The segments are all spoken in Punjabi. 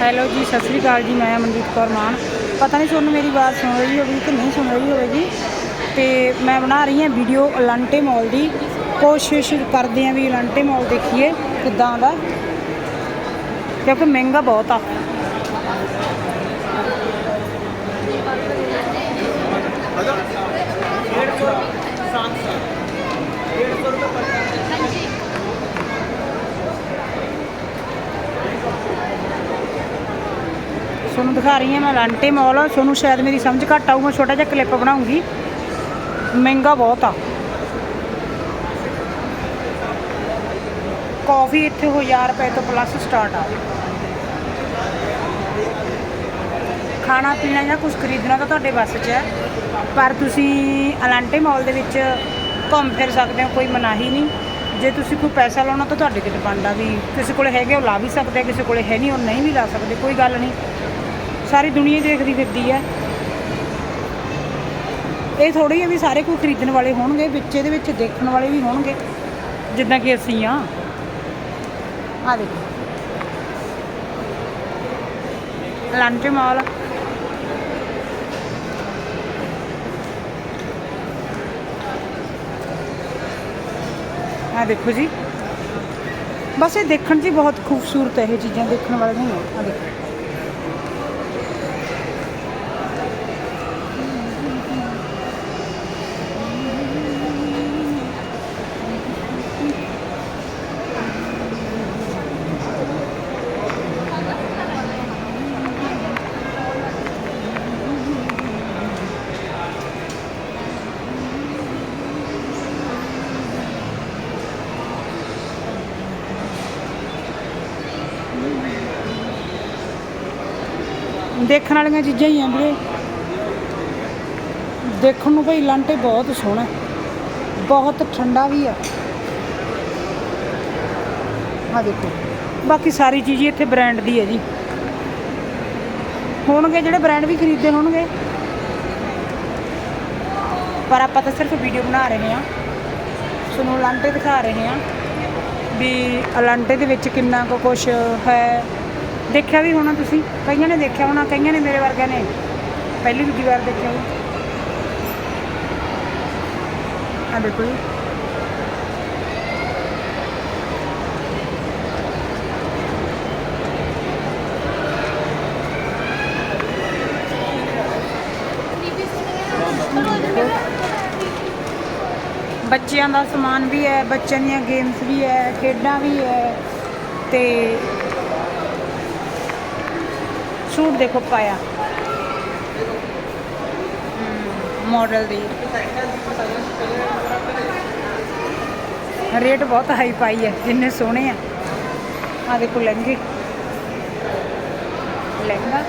ਹੈਲੋ ਜੀ, ਸਤਿ ਸ੍ਰੀ ਅਕਾਲ ਜੀ, ਮੈਂ ਮਨਦੀਪ ਕੌਰ ਮਾਨ। ਪਤਾ ਨਹੀਂ ਤੁਹਾਨੂੰ ਮੇਰੀ ਆਵਾਜ਼ ਸੁਣ ਰਹੀ ਹੋਵੇਗੀ ਕਿ ਨਹੀਂ ਸੁਣ ਰਹੀ ਹੋਵੇਗੀ। ਤੇ ਮੈਂ ਬਣਾ ਰਹੀ ਹਾਂ ਵੀਡੀਓ ਅਲੰਟੇ ਮਾਲ ਦੀ। ਕੋਸ਼ਿਸ਼ ਕਰਦੇ ਹਾਂ ਵੀ ਅਲੰਟੇ ਮਾਲ ਦੇਖੀਏ ਕਿੱਦਾਂ ਦਾ। ਕਿਉਂਕਿ ਮਹਿੰਗਾ ਬਹੁਤ ਆ ਤੁਹਾਨੂੰ ਦਿਖਾ ਰਹੀ ਹਾਂ ਮੈਂ ਲਾਂਟੇ ਮਾਲ ਤੁਹਾਨੂੰ ਸ਼ਾਇਦ ਮੇਰੀ ਸਮਝ ਘੱਟ ਆਊਗਾ ਛੋਟਾ ਜਿਹਾ ਕਲਿੱਪ ਬਣਾਉਂਗੀ। ਮਹਿੰਗਾ ਬਹੁਤ ਆ। ਕਾਫੀ ਇੱਥੇ ਹੋ 1000 ਰੁਪਏ ਤੋਂ ਪਲੱਸ ਸਟਾਰਟ ਆ। ਖਾਣਾ ਪੀਣਾ ਜਾਂ ਕੁਝ ਖਰੀਦਣਾ ਤਾਂ ਤੁਹਾਡੇ ਵੱਸ 'ਚ ਹੈ, ਪਰ ਤੁਸੀਂ ਅਲਾਂਟੇ ਮਾਲ ਦੇ ਵਿੱਚ ਘੁੰਮ ਫਿਰ ਸਕਦੇ ਹੋ, ਕੋਈ ਮਨਾਹੀ ਨਹੀਂ। ਜੇ ਤੁਸੀਂ ਕੋਈ ਪੈਸਾ ਲਾਉਣਾ ਤਾਂ ਤੁਹਾਡੇ ਤੇ ਡਿਪੈਂਡ ਆ ਵੀ, ਕਿਸੇ ਕੋਲ ਹੈਗੇ ਉਹ ਲਾ ਵੀ ਸਕਦੇ ਕਿਸੇ ਕੋਲ ਹੈ ਨਹੀਂ, ਉਹ ਨਹੀਂ ਵੀ ਲਾ ਸਕਦੇ, ਕੋਈ ਗੱਲ ਨਹੀਂ। ਸਾਰੀ ਦੁਨੀਆ ਹੀ ਦੇਖਦੀ ਫਿਰਦੀ ਹੈ ਇਹ ਥੋੜੀ ਹੈ ਵੀ ਸਾਰੇ ਕੋਈ ਖਰੀਦਣ ਵਾਲੇ ਹੋਣਗੇ, ਵਿੱਚ ਇਹਦੇ ਵਿੱਚ ਦੇਖਣ ਵਾਲੇ ਵੀ ਹੋਣਗੇ, ਜਿੱਦਾਂ ਕਿ ਅਸੀਂ ਆ। ਆ ਦੇਖੋ। ਲੰਚ ਮਾਲ। ਆ ਦੇਖੋ ਜੀ। ਬਸ ਇਹ ਦੇਖਣ 'ਚ ਬਹੁਤ ਖੂਬਸੂਰਤ ਹੈ, ਇਹ ਚੀਜ਼ਾਂ ਦੇਖਣ ਵਾਲੀਆਂ ਹੀ। ਆ ਦੇਖੋ। ਦੇਖਣ ਵਾਲੀਆਂ ਚੀਜ਼ਾਂ ਹੀ ਆ ਵੀਰੇ। ਦੇਖਣ ਨੂੰ ਭਾਈ ਲਾਂਟੇ ਬਹੁਤ ਸੋਹਣਾ ਬਹੁਤ ਠੰਡਾ ਵੀ ਆ। ਆ ਦੇਖੋ, ਬਾਕੀ ਸਾਰੀ ਚੀਜ਼ ਇੱਥੇ ਬ੍ਰਾਂਡ ਦੀ ਹੈ ਜੀ। ਹੋਣਗੇ ਜਿਹੜੇ ਬ੍ਰਾਂਡ ਵੀ ਖਰੀਦਦੇ ਹੋਣਗੇ। ਪਰ ਆਪਾਂ ਤਾਂ ਸਿਰਫ ਵੀਡੀਓ ਬਣਾ ਰਹੇ ਹਾਂ। ਤੁਹਾਨੂੰ ਲਾਂਟੇ ਦਿਖਾ ਰਹੇ ਹਾਂ ਵੀ ਅਲਾਂਟੇ ਦੇ ਵਿੱਚ ਕਿੰਨਾ ਕੁ ਕੁਛ ਹੈ। ਦੇਖਿਆ ਵੀ ਹੋਣਾ ਤੁਸੀਂ? ਕਈਆਂ ਨੇ ਦੇਖਿਆ ਹੋਣਾ, ਕਈਆਂ ਨੇ ਮੇਰੇ ਵਰਗਿਆਂ ਨੇ। ਪਹਿਲੀ ਦੂਜੀ ਵਾਰ ਦੇਖਿਆ ਹੋਊ ਆ ਦੇਖੋ ਜੀ। ਬੱਚਿਆਂ ਦਾ ਸਮਾਨ ਵੀ ਹੈ, ਬੱਚਿਆਂ ਦੀਆਂ ਗੇਮਸ ਵੀ ਹੈ, ਖੇਡਾਂ ਵੀ ਹੈ ਤੇ ਸੂਟ ਦੇਖੋ ਪਾਇਆ। ਮਾਡਲ ਦੀ। ਰੇਟ ਬਹੁਤ ਹਾਈ ਪਾਈ ਹੈ, ਜਿੰਨੇ ਸੋਹਣੇ ਆ। ਆ ਦੇਖੋ ਲਹਿੰਗੇ। ਲਹਿੰਗਾ।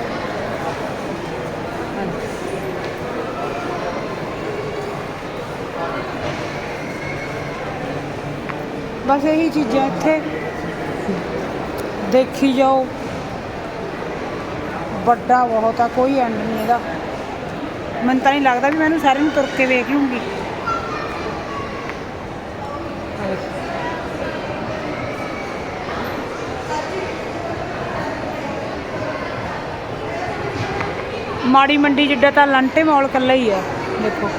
ਬਸ ਇਹੀ ਚੀਜ਼ਾਂ ਇੱਥੇ। ਦੇਖੀ ਜਾਓ। ਵੱਡਾ ਬਹੁਤ ਆ, ਕੋਈ ਐਂਡ ਨਹੀਂ ਇਹਦਾ। ਮੈਨੂੰ ਤਾਂ ਨਹੀਂ ਲੱਗਦਾ ਵੀ ਮੈਂ ਇਹਨੂੰ ਸਾਰੇ ਨੂੰ ਤੁਰ ਕੇ ਵੇਖ ਲੂੰਗੀ। ਮਾੜੀ ਮੰਡੀ ਜਿੱਡਾ ਤਾਂ ਲੰਟੇ ਮੌਲ ਇਕੱਲਾ ਹੀ ਹੈ ਦੇਖੋ।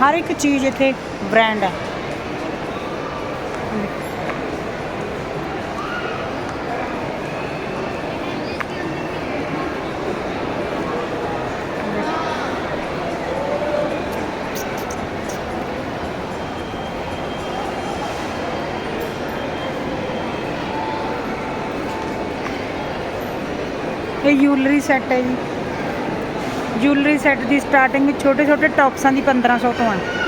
ਹਰ ਇੱਕ ਚੀਜ਼ ਇੱਥੇ ਬ੍ਰਾਂਡ ਹੈ ਇਹ ਜੂਲਰੀ ਸੈੱਟ ਹੈ ਜੀ। ਜੂਲਰੀ ਸੈੱਟ ਦੀ ਸਟਾਰਟਿੰਗ ਛੋਟੇ ਛੋਟੇ ਟੌਪਸਾਂ ਦੀ 1500 ਤੋਂ ਹੈ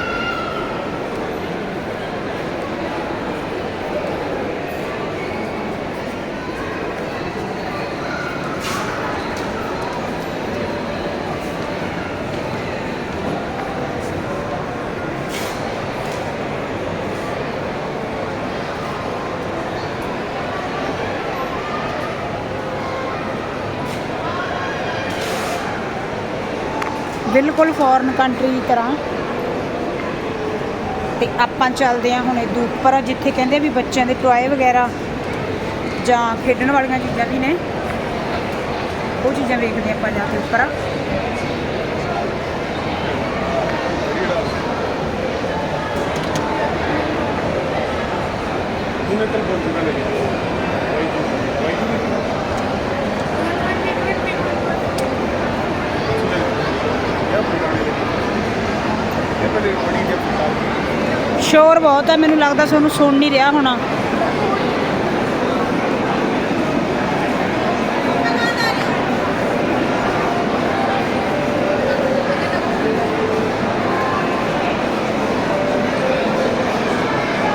ਬਿਲਕੁਲ ਫੋਰਨ ਕੰਟਰੀ ਦੀ ਤਰ੍ਹਾਂ। ਤੇ ਆਪਾਂ ਚੱਲਦੇ ਹਾਂ ਹੁਣ ਇਹ ਉੱਪਰ, ਜਿੱਥੇ ਕਹਿੰਦੇ ਵੀ ਬੱਚਿਆਂ ਦੇ ਟੋਏ ਵਗੈਰਾ ਜਾਂ ਖੇਡਣ ਵਾਲੀਆਂ ਚੀਜ਼ਾਂ ਵੀ ਨੇ। ਉਹ ਚੀਜ਼ਾਂ ਵੇਖਦੇ ਆਪਾਂ ਜਾ ਕੇ ਉੱਪਰ। ਉਹਨੇ ਤਾਂ ਬਹੁਤ ਚੁੱਕਾ ਲੈ ਇਹ ਬੜੀ ਬੜੀ ਜਿਹਾ ਸ਼ੋਰ ਬਹੁਤ ਹੈ ਮੈਨੂੰ ਲੱਗਦਾ ਤੁਹਾਨੂੰ ਸੁਣ ਨਹੀਂ ਰਿਹਾ ਹੋਣਾ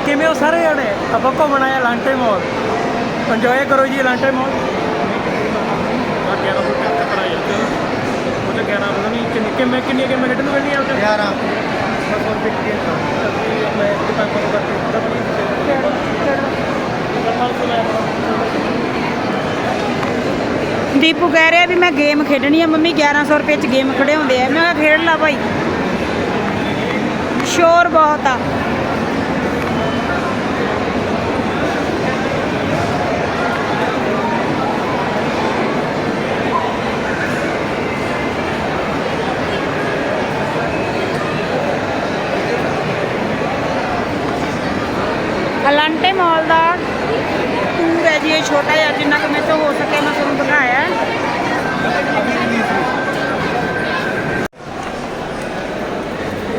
ਕਿਵੇਂ ਹੋ ਸਾਰੇ ਜਣੇ ਆਪਾਂ ਘੁੰਮਣ ਆਏ ਲਾਂਟੇ ਮਾਲ ਇੰਜੋਏ ਕਰੋ ਜੀ ਲਾਂਟੇ ਮਾਲ ਆ 11 ਫੁੱਟ ਤੱਕ ਕਰਾਇਆ ਉਹ ਤੇ 11 ਪਤਾ ਨਹੀਂ ਕਿੰਨੀ ਕਿਵੇਂ ਕਿੰਨੀਆਂ ਕਿਵੇਂ ਰਿਟਰਨ ਮਿਲਣੀ ਆ ਉੱਥੇ 11 ਬਸ ਹੋਰ ਬਿਕ ਗਿਆ ਮੈਂ ਇੱਕ ਤਾਂ ਕੋਲ ਕਰਕੇ ਦੀਪੂ ਕਹਿ ਰਿਹਾ ਵੀ ਮੈਂ ਗੇਮ ਖੇਡਣੀ ਆ, ਮੰਮੀ 1100 ਰੁਪਏ ਚ ਗੇਮ ਖੜੇ ਹੁੰਦੇ ਆ। ਮੈਂ ਕਿਹਾ, ਖੇਡ ਲਾ ਭਾਈ। ਸ਼ੋਰ ਬਹੁਤ ਆ। ਅਲਾਂਟੇ ਮਾਲ ਦਾ ਟੂਰ ਹੈ ਜੀ, ਇਹ ਛੋਟਾ ਜਿਹਾ, ਜਿੰਨਾ ਕੁ ਮੇਰੇ ਤੋਂ ਹੋ ਸਕੇ ਮੈਂ ਤੁਹਾਨੂੰ ਦਿਖਾਇਆ ਹੈ।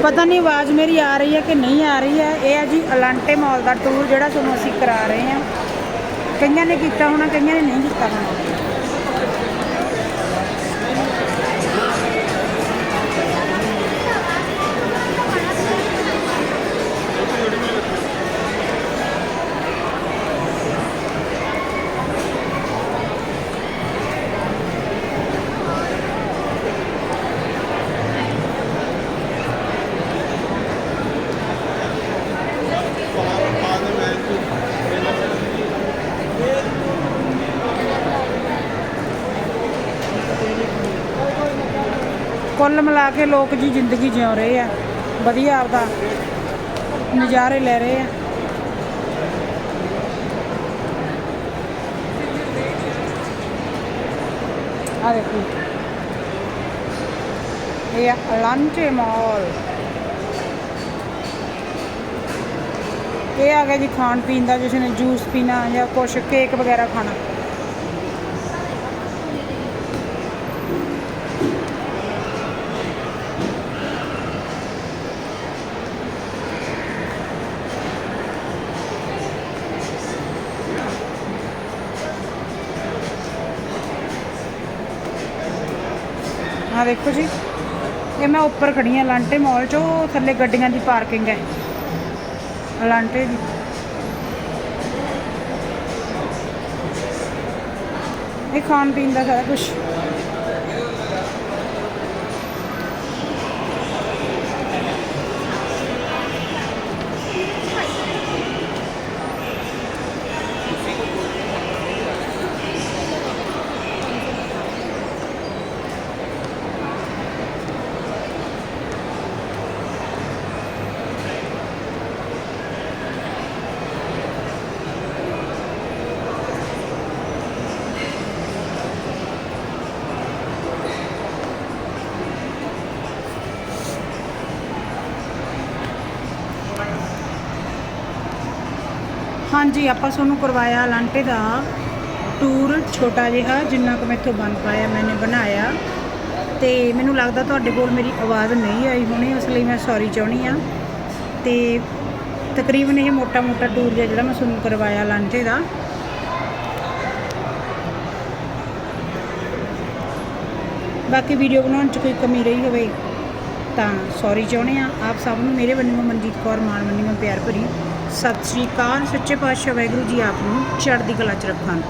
ਪਤਾ ਨਹੀਂ ਆਵਾਜ਼ ਮੇਰੀ ਆ ਰਹੀ ਹੈ ਕਿ ਨਹੀਂ ਆ ਰਹੀ ਹੈ। ਇਹ ਹੈ ਜੀ ਅਲਾਂਟੇ ਮਾਲ ਦਾ ਟੂਰ ਜਿਹੜਾ ਤੁਹਾਨੂੰ ਅਸੀਂ ਕਰਾ ਰਹੇ ਹਾਂ। ਕਈਆਂ ਨੇ ਕੀਤਾ ਹੋਣਾ, ਕਈਆਂ ਨੇ ਨਹੀਂ ਕੀਤਾ ਹੋਣਾ। ਕੁੱਲ ਮਿਲਾ ਕੇ ਲੋਕ ਜੀ ਜ਼ਿੰਦਗੀ ਜਿਉ ਰਹੇ ਆ। ਵਧੀਆ ਆਪਦਾ ਨਜ਼ਾਰੇ ਲੈ ਰਹੇ ਆ। ਆ ਦੇਖੋ। ਇਹ ਆ ਅਲਾਂਟੇ ਮਾਲ ਇਹ ਆ ਗਿਆ ਜੀ ਖਾਣ ਪੀਣ ਦਾ, ਜਿਸ ਨੇ ਜੂਸ ਪੀਣਾ ਜਾਂ ਕੁਛ ਕੇਕ ਵਗੈਰਾ ਖਾਣਾ। ਆ ਦੇਖੋ ਜੀ। ਇਹ ਮੈਂ ਉੱਪਰ ਖੜੀ ਹਾਂ, ਲਾਂਟੇ ਮਾਲ 'ਚ ਉਹ ਥੱਲੇ ਗੱਡੀਆਂ ਦੀ ਪਾਰਕਿੰਗ ਹੈ। ਲਾਂਟੇ ਦੀ। ਇਹ ਖਾਣ ਪੀਣ ਦਾ ਸਾਰਾ ਕੁਝ ਹਾਂਜੀ, ਆਪਾਂ ਤੁਹਾਨੂੰ ਕਰਵਾਇਆ ਲਾਂਟੇ ਦਾ ਟੂਰ ਛੋਟਾ ਜਿਹਾ, ਜਿੰਨਾ ਕੁ ਮੈਥੋਂ ਬਣ ਪਾਇਆ, ਮੈਨੇ ਬਣਾਇਆ। ਤੇ ਮੈਨੂੰ ਲੱਗਦਾ ਤੁਹਾਡੇ ਕੋਲ ਮੇਰੀ ਆਵਾਜ਼ ਨਹੀਂ ਆਈ ਹੋਣੀ ਉਸ ਲਈ ਮੈਂ ਸੌਰੀ ਚਾਹਣੀ ਆ ਤੇ ਤਕਰੀਬਨ ਇਹ ਮੋਟਾ ਮੋਟਾ ਟੂਰ ਜਿਹਾ ਜਿਹੜਾ ਮੈਂ ਤੁਹਾਨੂੰ ਕਰਵਾਇਆ ਲਾਂਟੇ ਦਾ। ਬਾਕੀ ਵੀਡੀਓ ਬਣਾਉਣ 'ਚ ਕੋਈ ਕਮੀ ਰਹੀ ਹੋਵੇ, ਤਾਂ ਸੌਰੀ ਚਾਹੁੰਦੇ ਆ ਆਪ ਸਭ ਨੂੰ, ਮੇਰੇ ਵੱਲੋਂ ਮਨਜੀਤ ਕੌਰ, ਮਾਨ ਮੰਨੀਆਂ ਪਿਆਰ ਭਰੀ। ਸਤਿ ਸ਼੍ਰੀ ਅਕਾਲ ਸੱਚੇ ਪਾਤਸ਼ਾਹ ਵਾਹਿਗੁਰੂ ਜੀ ਆਪ ਨੂੰ ਚੜ੍ਹਦੀ ਕਲਾ 'ਚ ਰੱਖਣ